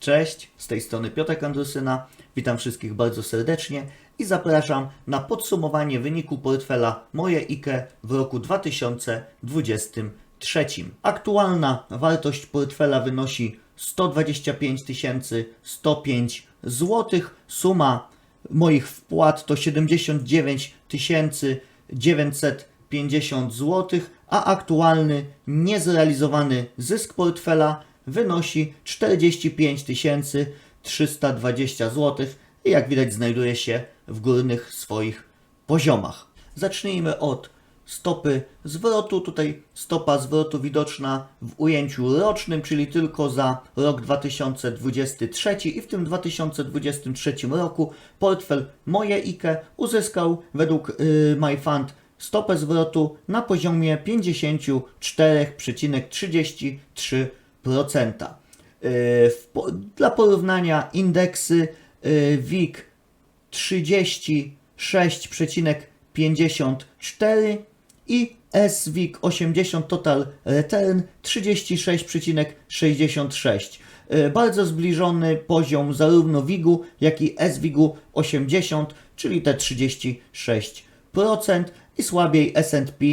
Cześć, z tej strony Piotrek Andrusyna. Witam wszystkich bardzo serdecznie i zapraszam na podsumowanie wyniku portfela Moje IKE w roku 2023. Aktualna wartość portfela wynosi 125 105 zł. Suma moich wpłat to 79 950 zł, a aktualny niezrealizowany zysk portfela wynosi 45 320 zł i jak widać znajduje się w górnych swoich poziomach. Zacznijmy od stopy zwrotu. Tutaj stopa zwrotu widoczna w ujęciu rocznym, czyli tylko za rok 2023 i w tym 2023 roku portfel Moje IKE uzyskał według y, MyFund stopę zwrotu na poziomie 54,33%. E, dla porównania indeksy e, WIG 36,54 i SWIG 80 Total Return 36,66. E, bardzo zbliżony poziom zarówno WIG-u, jak i SWIG-u 80, czyli te 36% i słabiej S&P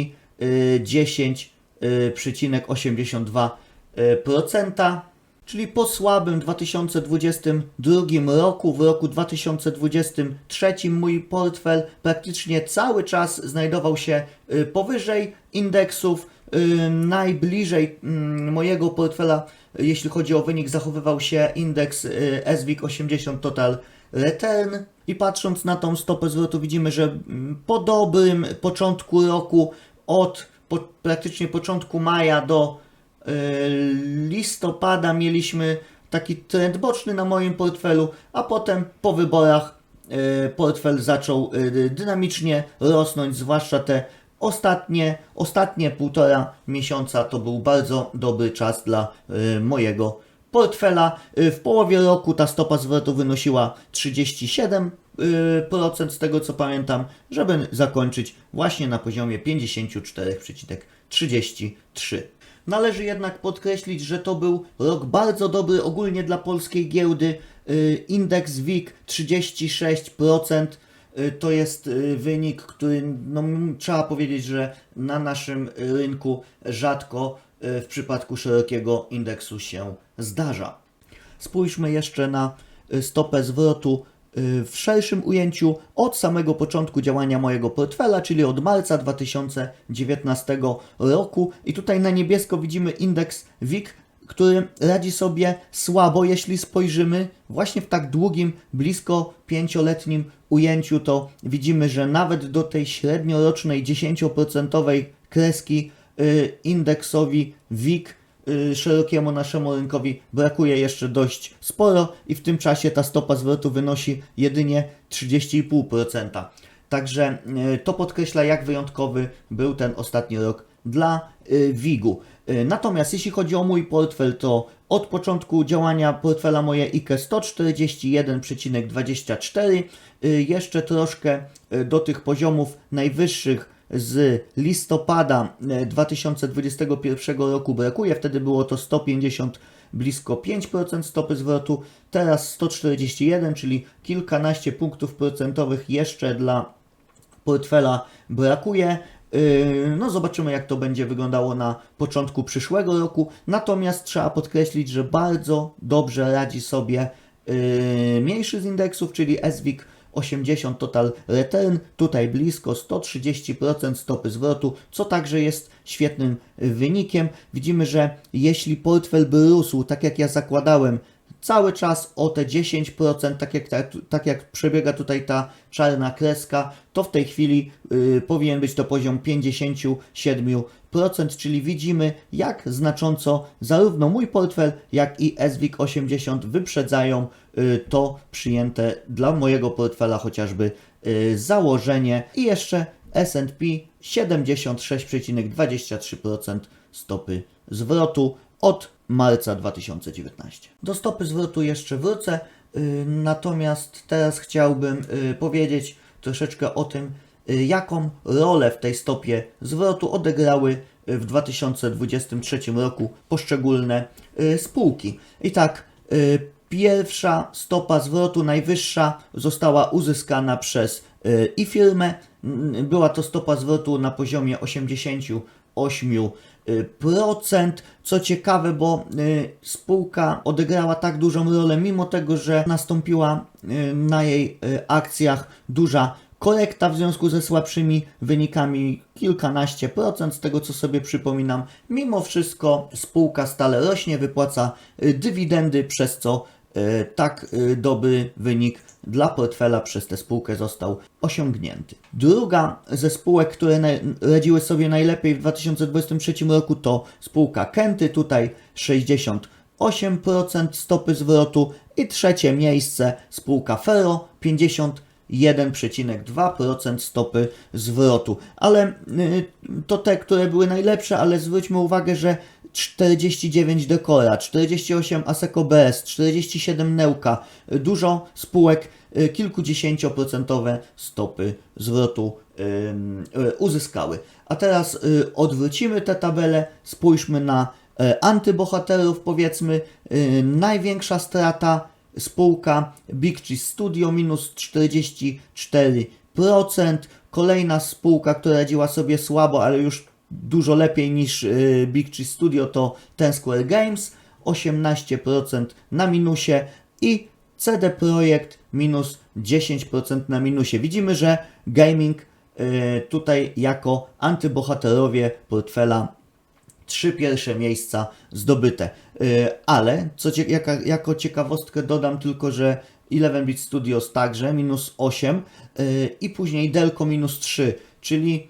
10,82%. E, 0,5%, czyli po słabym 2022 roku, w roku 2023 mój portfel praktycznie cały czas znajdował się e, powyżej indeksów. E, najbliżej mm, mojego portfela, jeśli chodzi o wynik, zachowywał się indeks SWIG 80 Total Return. I patrząc na tą stopę zwrotu, widzimy, że mm, po dobrym początku roku, od po, praktycznie początku maja do listopada mieliśmy taki trend boczny na moim portfelu, a potem po wyborach y, portfel zaczął y, dynamicznie rosnąć, zwłaszcza te ostatnie, ostatnie półtora miesiąca to był bardzo dobry czas dla mojego portfela. W połowie roku ta stopa zwrotu wynosiła 37%, y, procent z tego co pamiętam, żeby zakończyć właśnie na poziomie 54,33. Należy jednak podkreślić, że to był rok bardzo dobry ogólnie dla polskiej giełdy. Y, Indeks WIG 36%. Y, To jest y, wynik, który no, trzeba powiedzieć, że na naszym rynku rzadko w przypadku szerokiego indeksu się zdarza. Spójrzmy jeszcze na stopę zwrotu w szerszym ujęciu od samego początku działania mojego portfela, czyli od marca 2019 roku. I tutaj na niebiesko widzimy indeks WIG, który radzi sobie słabo, jeśli spojrzymy właśnie w tak długim, blisko pięcioletnim ujęciu, to widzimy, że nawet do tej średniorocznej 10% kreski y, indeksowi WIG y, szerokiemu naszemu rynkowi brakuje jeszcze dość sporo i w tym czasie ta stopa zwrotu wynosi jedynie 30,5%. Także y, to podkreśla, jak wyjątkowy był ten ostatni rok dla y, WIG-u. Y, Natomiast jeśli chodzi o mój portfel, to od początku działania portfela moje IKE 141,24, y, jeszcze troszkę y, do tych poziomów najwyższych z listopada e, 2021 roku brakuje. Wtedy było to 150, blisko 5% stopy zwrotu. Teraz 141, czyli kilkanaście punktów procentowych jeszcze dla portfela brakuje. Yy, No, zobaczymy, jak to będzie wyglądało na początku przyszłego roku. Natomiast trzeba podkreślić, że bardzo dobrze radzi sobie yy, mniejszy z indeksów, czyli SWIG 80 Total Return, tutaj blisko 130% stopy zwrotu, co także jest świetnym wynikiem. Widzimy, że jeśli portfel by rósł, tak jak ja zakładałem, cały czas o te 10%, tak jak, tak, tak jak przebiega tutaj ta czarna kreska, to w tej chwili y, powinien być to poziom 57%, czyli widzimy jak znacząco zarówno mój portfel, jak i SWIG 80 wyprzedzają y, to przyjęte dla mojego portfela chociażby y, założenie. I jeszcze S&P 76,23% stopy zwrotu od marca 2019. Do stopy zwrotu jeszcze wrócę, y, natomiast teraz chciałbym y, powiedzieć troszeczkę o tym, y, jaką rolę w tej stopie zwrotu odegrały w 2023 roku poszczególne spółki. I tak, Pierwsza stopa zwrotu, najwyższa, została uzyskana przez i firmę. Była to stopa zwrotu na poziomie 88%. Co ciekawe, bo y, spółka odegrała tak dużą rolę, mimo tego, że nastąpiła y, na jej y, akcjach duża korekta w związku ze słabszymi wynikami, kilkanaście procent z tego co sobie przypominam. Mimo wszystko spółka stale rośnie, wypłaca y, dywidendy, przez co y, tak y, dobry wynik dla portfela przez tę spółkę został osiągnięty. Druga ze spółek, które radziły sobie najlepiej w 2023 roku to spółka Kenty, tutaj 68% stopy zwrotu i trzecie miejsce spółka Ferro 51,2% stopy zwrotu. Ale y, to te, które były najlepsze, ale zwróćmy uwagę, że 49 Decora, 48 Aseco BS, 47 Neuka, y, dużo spółek y, kilkudziesięcioprocentowe stopy zwrotu y, uzyskały. A teraz odwrócimy tę tabelę, spójrzmy na antybohaterów, powiedzmy, największa strata spółka Big Cheese Studio minus 44%. Kolejna spółka, która radziła sobie słabo, ale już dużo lepiej niż y, Big Cheese Studio to Ten Square Games 18% na minusie i CD Projekt minus 10% na minusie. Widzimy, że gaming y, tutaj jako antybohaterowie portfela trzy pierwsze miejsca zdobyte. Yy, Ale, co cie, jaka, jako ciekawostkę dodam tylko, że Eleven Bit Studios także minus 8 yy, i później Delco minus 3, czyli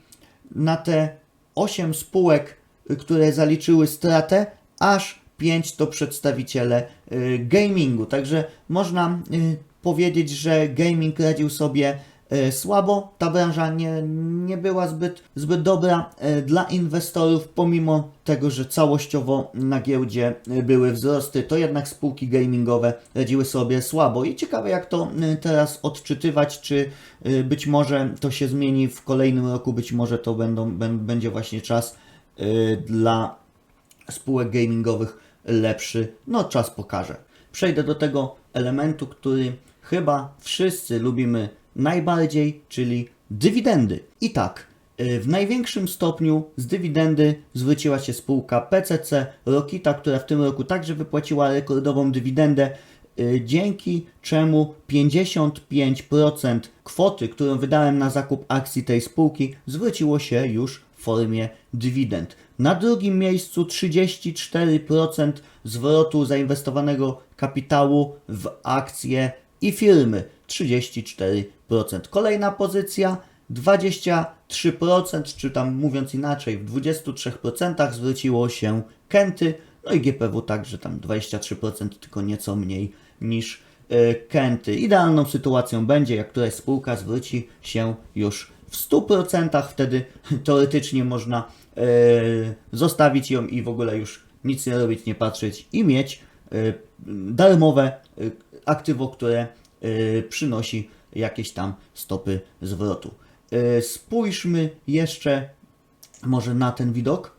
na te 8 spółek, y, które zaliczyły stratę, aż 5 to przedstawiciele y, gamingu. Także można y, powiedzieć, że gaming radził sobie słabo. Ta branża nie, nie była zbyt, zbyt dobra e, dla inwestorów, pomimo tego, że całościowo na giełdzie e, były wzrosty, to jednak spółki gamingowe radziły sobie słabo. I ciekawe, jak to e, teraz odczytywać, czy e, być może to się zmieni w kolejnym roku, być może to będą, bę- będzie właśnie czas e, dla spółek gamingowych lepszy, no czas pokaże. Przejdę do tego elementu, który chyba wszyscy lubimy najbardziej, czyli dywidendy. I tak, y, w największym stopniu z dywidendy zwróciła się spółka PCC Rokita, która w tym roku także wypłaciła rekordową dywidendę, y, dzięki czemu 55% kwoty, którą wydałem na zakup akcji tej spółki, zwróciło się już w formie dywidend. Na drugim miejscu 34% zwrotu zainwestowanego kapitału w akcje i firmy. 34%. Kolejna pozycja 23%, czy tam mówiąc inaczej, w 23% zwróciło się Kenty, no i GPW także tam 23%, tylko nieco mniej niż e, Kenty. Idealną sytuacją będzie, jak któraś spółka zwróci się już w 100%, wtedy teoretycznie można e, zostawić ją i w ogóle już nic nie robić, nie patrzeć i mieć darmowe e, aktywo, które e, przynosi jakieś tam stopy zwrotu. Spójrzmy jeszcze może na ten widok.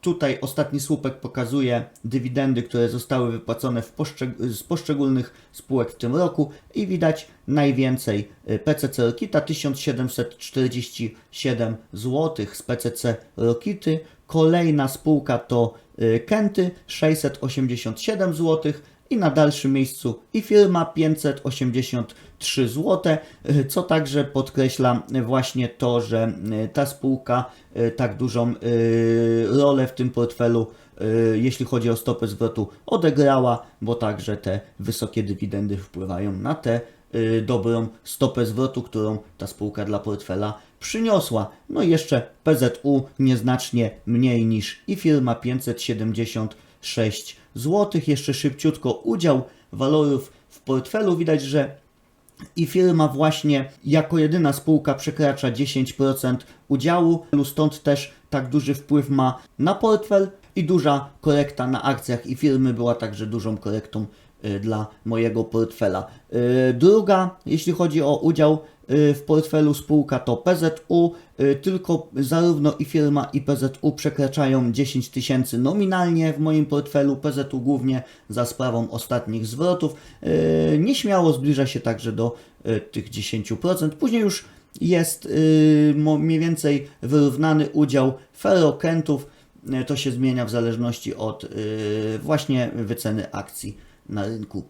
Tutaj ostatni słupek pokazuje dywidendy, które zostały wypłacone poszczeg- z poszczególnych spółek w tym roku i widać najwięcej PCC Rokita 1747 zł z PCC Rokity. Kolejna spółka to Kenty 687 zł i na dalszym miejscu i firma 583 zł, y, co także podkreśla y, właśnie to, że y, ta spółka y, tak dużą y, rolę w tym portfelu, y, jeśli chodzi o stopę zwrotu, odegrała, bo także te wysokie dywidendy wpływają na y, dobrą stopę zwrotu, którą ta spółka dla portfela przyniosła. No i jeszcze PZU nieznacznie mniej niż i firma 576 zł. Jeszcze szybciutko udział walorów w portfelu. Widać, że i firma właśnie jako jedyna spółka przekracza 10% udziału, stąd też tak duży wpływ ma na portfel i duża korekta na akcjach i firmy była także dużą korektą y, dla mojego portfela. Y, Druga, jeśli chodzi o udział y, w portfelu spółka to PZU, y, tylko zarówno i firma i PZU przekraczają 10 tysięcy nominalnie w moim portfelu, PZU głównie za sprawą ostatnich zwrotów. Y, Nieśmiało zbliża się także do y, tych 10%. Później już jest y, mniej więcej wyrównany udział ferrokentów. Y, To się zmienia w zależności od y, właśnie wyceny akcji na rynku.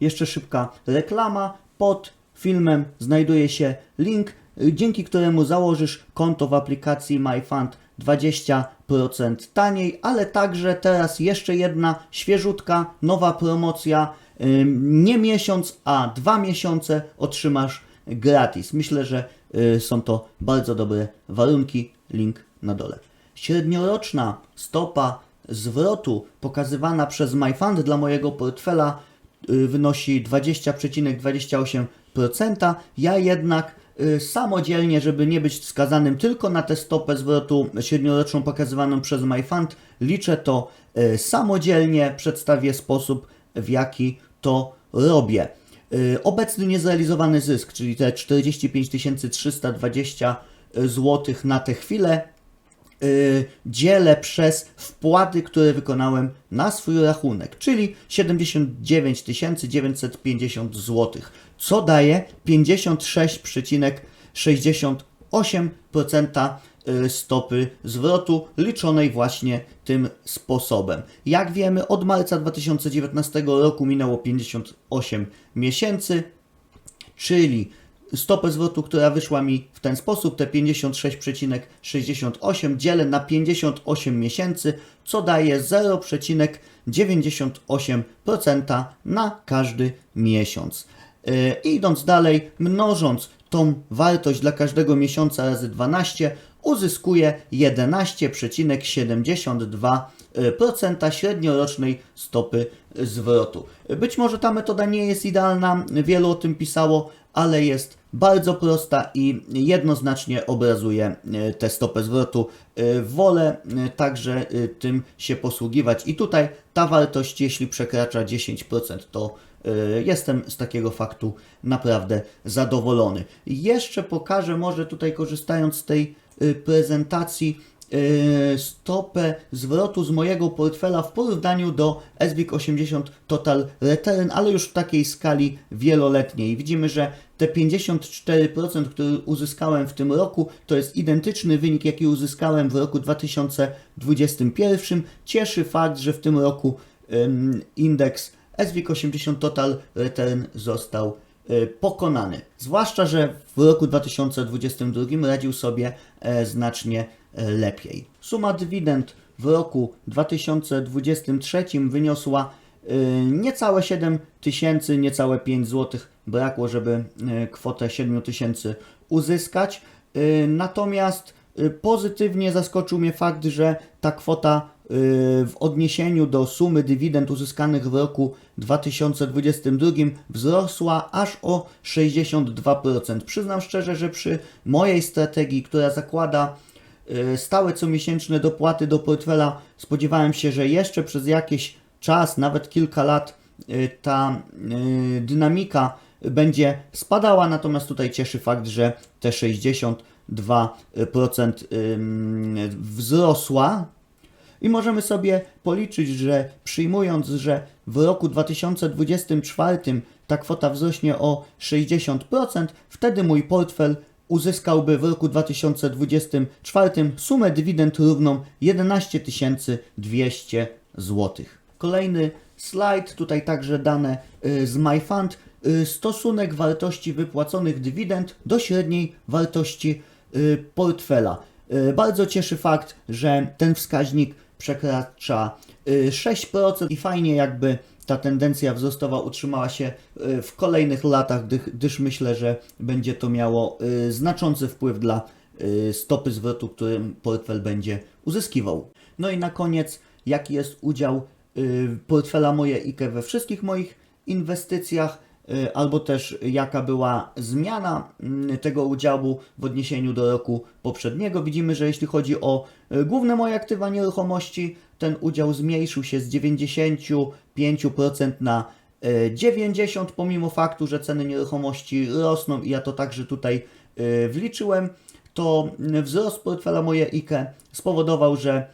Jeszcze szybka reklama. Pod filmem znajduje się link, y, dzięki któremu założysz konto w aplikacji MyFund 20% taniej, ale także teraz jeszcze jedna świeżutka, nowa promocja. Nie miesiąc, a dwa miesiące otrzymasz gratis. Myślę, że y, są to bardzo dobre warunki. Link na dole. Średnioroczna stopa zwrotu pokazywana przez MyFund dla mojego portfela y, wynosi 20,28%. Ja jednak y, samodzielnie, żeby nie być skazanym tylko na tę stopę zwrotu średnioroczną pokazywaną przez MyFund, liczę to y, samodzielnie, przedstawię sposób, w jaki to robię. Obecny niezrealizowany zysk, czyli te 45 320 zł na tę chwilę, y, dzielę przez wpłaty, które wykonałem na swój rachunek, czyli 79 950 zł, co daje 56,68% y, stopy zwrotu liczonej właśnie tym sposobem. Jak wiemy, od marca 2019 roku minęło 58 miesięcy, czyli stopę zwrotu, która wyszła mi w ten sposób, te 56,68 dzielę na 58 miesięcy, co daje 0,98% na każdy miesiąc. Yy, idąc dalej, mnożąc tą wartość dla każdego miesiąca razy 12, uzyskuje 11,72% średniorocznej stopy zwrotu. Być może ta metoda nie jest idealna, wielu o tym pisało, ale jest bardzo prosta i jednoznacznie obrazuje e, tę stopę zwrotu. E, Wolę e, także tym się posługiwać i tutaj ta wartość, jeśli przekracza 10%, to jestem z takiego faktu naprawdę zadowolony. Jeszcze pokażę, może tutaj korzystając z tej prezentacji, stopę zwrotu z mojego portfela w porównaniu do SBIC 80 Total Return, ale już w takiej skali wieloletniej. Widzimy, że te 54%, które uzyskałem w tym roku, to jest identyczny wynik, jaki uzyskałem w roku 2021. Cieszy fakt, że w tym roku indeks SWIG 80 Total Return został y, pokonany. Zwłaszcza, że w roku 2022 radził sobie e, znacznie lepiej. Suma dywidend w roku 2023 wyniosła y, niecałe 7 tysięcy, niecałe 5 zł. Brakło, żeby y, kwotę 7 tysięcy uzyskać. Y, Natomiast pozytywnie zaskoczył mnie fakt, że ta kwota w odniesieniu do sumy dywidend uzyskanych w roku 2022 wzrosła aż o 62%. Przyznam szczerze, że przy mojej strategii, która zakłada stałe comiesięczne dopłaty do portfela, spodziewałem się, że jeszcze przez jakiś czas, nawet kilka lat, y, ta y, dynamika będzie spadała, natomiast tutaj cieszy fakt, że te 62% ym, wzrosła. I możemy sobie policzyć, że przyjmując, że w roku 2024 ta kwota wzrośnie o 60%, wtedy mój portfel uzyskałby w roku 2024 sumę dywidend równą 11 200 zł. Kolejny slajd, tutaj także dane y, z MyFund. Y, Stosunek wartości wypłaconych dywidend do średniej wartości y, portfela. Bardzo cieszy fakt, że ten wskaźnik przekracza y, 6% i fajnie jakby ta tendencja wzrostowa utrzymała się y, w kolejnych latach, gdyż, myślę, że będzie to miało y, znaczący wpływ dla y, stopy zwrotu, którym portfel będzie uzyskiwał. No i na koniec, jaki jest udział portfela moje IKE we wszystkich moich inwestycjach, albo też jaka była zmiana mm, tego udziału w odniesieniu do roku poprzedniego. Widzimy, że jeśli chodzi o y, główne moje aktywa nieruchomości, ten udział zmniejszył się z 95% na e, 90 pomimo faktu, że ceny nieruchomości rosną i ja to także tutaj wliczyłem, to wzrost portfela moje IKE spowodował, że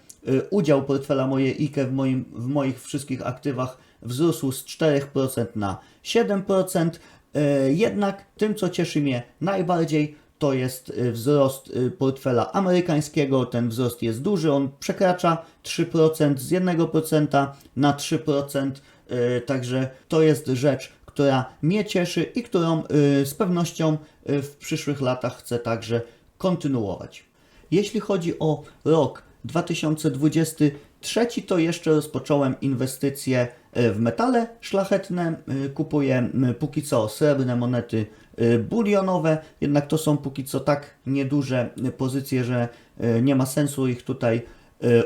udział portfela moje IKE w, moim, w moich wszystkich aktywach wzrósł z 4% na 7%. E, Jednak tym, co cieszy mnie najbardziej, to jest e, wzrost portfela amerykańskiego. Ten wzrost jest duży, on przekracza 3% z 1% na 3%. e, Także to jest rzecz, która mnie cieszy i którą z pewnością w przyszłych latach chcę także kontynuować. Jeśli chodzi o rok 2023, to jeszcze rozpocząłem inwestycje e, w metale szlachetne. E, Kupuję póki co srebrne monety e, bulionowe, jednak to są póki co tak nieduże pozycje, że nie ma sensu ich tutaj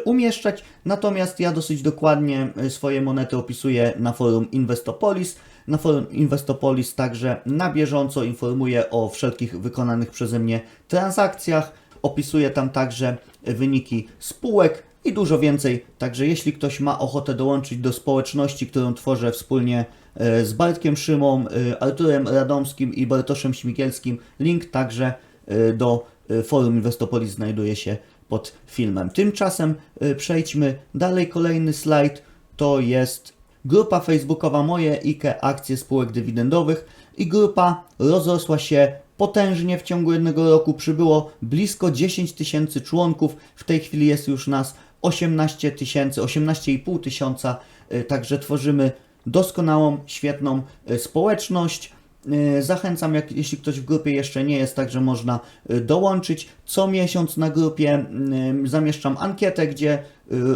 umieszczać. Natomiast ja dosyć dokładnie swoje monety opisuję na forum Investopolis. Na forum Investopolis także na bieżąco informuję o wszelkich wykonanych przeze mnie transakcjach. Opisuję tam także wyniki spółek i dużo więcej. Także jeśli ktoś ma ochotę dołączyć do społeczności, którą tworzę wspólnie e, z Bartkiem Szymą, e, Arturem Radomskim i Bartoszem Śmigielskim, link także e, do forum Investopolis znajduje się pod filmem. Tymczasem przejdźmy dalej. Kolejny slajd to jest grupa facebookowa Moje IKE Akcje Spółek Dywidendowych i grupa rozrosła się potężnie w ciągu jednego roku. Przybyło blisko 10 tysięcy członków. W tej chwili jest już nas 18 tysięcy, 18,5 tysiąca. E, Także tworzymy doskonałą, świetną e, społeczność. E, Zachęcam, jak, jeśli ktoś w grupie jeszcze nie jest, także można dołączyć. Co miesiąc na grupie zamieszczam ankietę, gdzie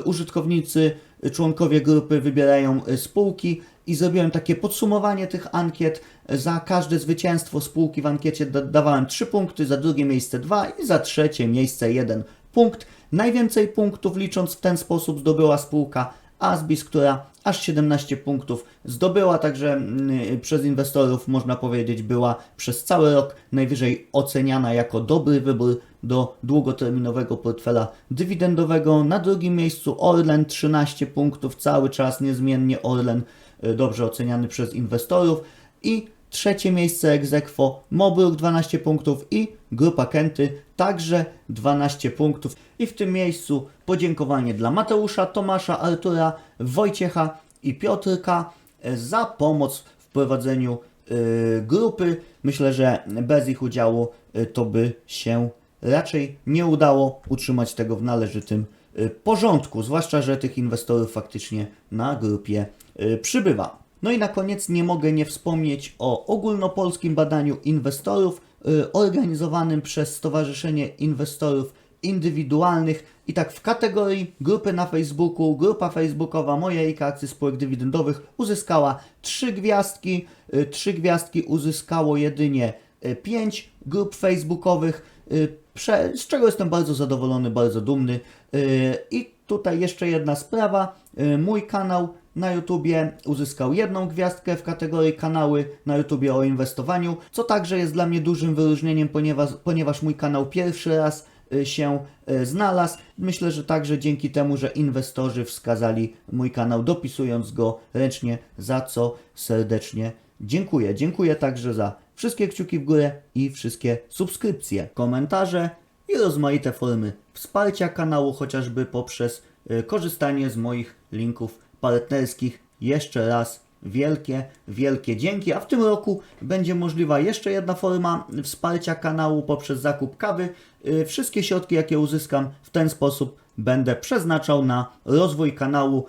użytkownicy, członkowie grupy wybierają spółki i zrobiłem takie podsumowanie tych ankiet. Za każde zwycięstwo spółki w ankiecie da- dawałem 3 punkty, za drugie miejsce 2 i za trzecie miejsce 1 punkt. Najwięcej punktów licząc w ten sposób zdobyła spółka Asbis, która aż 17 punktów zdobyła, także mm, przez inwestorów można powiedzieć była przez cały rok najwyżej oceniana jako dobry wybór do długoterminowego portfela dywidendowego. Na drugim miejscu Orlen 13 punktów, cały czas niezmiennie Orlen dobrze oceniany przez inwestorów i trzecie miejsce aequo Mobruk 12 punktów i Grupa Kenty także 12 punktów. I w tym miejscu podziękowanie dla Mateusza, Tomasza, Artura, Wojciecha i Piotrka e, za pomoc w prowadzeniu e, grupy. Myślę, że bez ich udziału e, to by się raczej nie udało utrzymać tego w należytym e, porządku, zwłaszcza, że tych inwestorów faktycznie na grupie e, przybywa. No i na koniec nie mogę nie wspomnieć o ogólnopolskim badaniu inwestorów y, organizowanym przez Stowarzyszenie Inwestorów Indywidualnych i tak w kategorii grupy na Facebooku, grupa facebookowa Moje IKE Akcje Spółek Dywidendowych uzyskała 3 gwiazdki, y, 3 gwiazdki uzyskało jedynie 5 grup facebookowych, y, z czego jestem bardzo zadowolony, bardzo dumny. Y, I tutaj jeszcze jedna sprawa, y, mój kanał na YouTubie uzyskał jedną gwiazdkę w kategorii kanały na YouTubie o inwestowaniu, co także jest dla mnie dużym wyróżnieniem, ponieważ, ponieważ mój kanał pierwszy raz y, się y, znalazł. Myślę, że także dzięki temu, że inwestorzy wskazali mój kanał, dopisując go ręcznie, za co serdecznie dziękuję. Dziękuję także za wszystkie kciuki w górę i wszystkie subskrypcje, komentarze i rozmaite formy wsparcia kanału, chociażby poprzez y, korzystanie z moich linków partnerskich. Jeszcze raz wielkie, wielkie dzięki. A w tym roku będzie możliwa jeszcze jedna forma wsparcia kanału poprzez zakup kawy. Y, Wszystkie środki, jakie uzyskam w ten sposób, będę przeznaczał na rozwój kanału.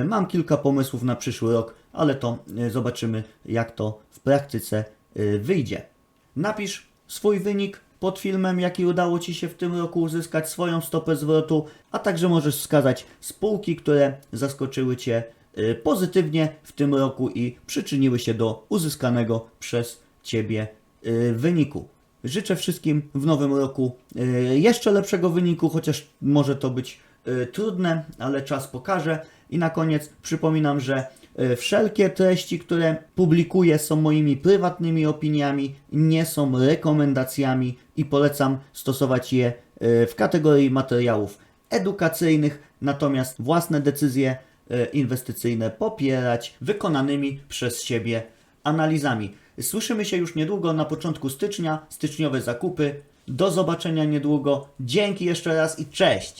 Y, Mam kilka pomysłów na przyszły rok, ale to y, zobaczymy, jak to w praktyce wyjdzie. Napisz swój wynik pod filmem, jaki udało Ci się w tym roku uzyskać, swoją stopę zwrotu, a także możesz wskazać spółki, które zaskoczyły Cię y, pozytywnie w tym roku i przyczyniły się do uzyskanego przez Ciebie y, wyniku. Życzę wszystkim w nowym roku y, jeszcze lepszego wyniku, chociaż może to być trudne, ale czas pokaże. I na koniec przypominam, że wszelkie treści, które publikuję, są moimi prywatnymi opiniami, nie są rekomendacjami i polecam stosować je y, w kategorii materiałów edukacyjnych, natomiast własne decyzje e, inwestycyjne popierać wykonanymi przez siebie analizami. Słyszymy się już niedługo na początku stycznia, styczniowe zakupy. Do zobaczenia niedługo. Dzięki jeszcze raz i cześć!